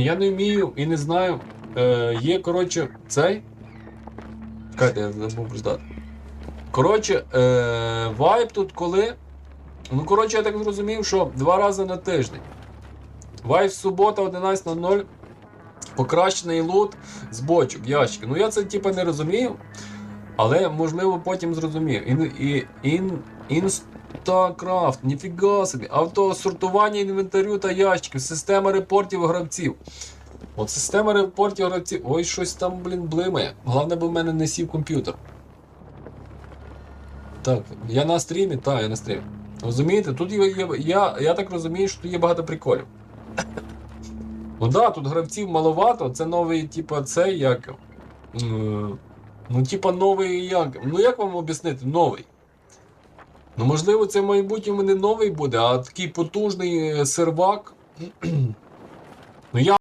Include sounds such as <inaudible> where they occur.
Я не вмію і не знаю. Е, є, коротше, цей. Чекайте, я забув прочитати. Коротше, е, вайп тут коли. Ну, коротше, я так зрозумів, що два рази на тиждень. Вайп субота 11.00. Покращений лут з бочок, ящики. Ну я це типа не розумію. Але можливо потім зрозумію. Ін, і, ін, інстакрафт, ніфіга собі. Автосортування інвентарю та ящиків, система репортів гравців. От система репортів гравців. Ой, щось там, блін, блимає. Головне, бо в мене не сів комп'ютер. Так, я на стрімі? Так, я на стрімі. Розумієте, тут є, є, я, я так розумію, що тут є багато приколів. Ну да, тут гравців маловато, це новий, типа, цей як. е, Ну, типа, новий як. Ну як вам об'яснити? Новий. Ну, можливо, це в майбутньому не новий буде, а такий потужний е, сервак. <clears throat> Ну, я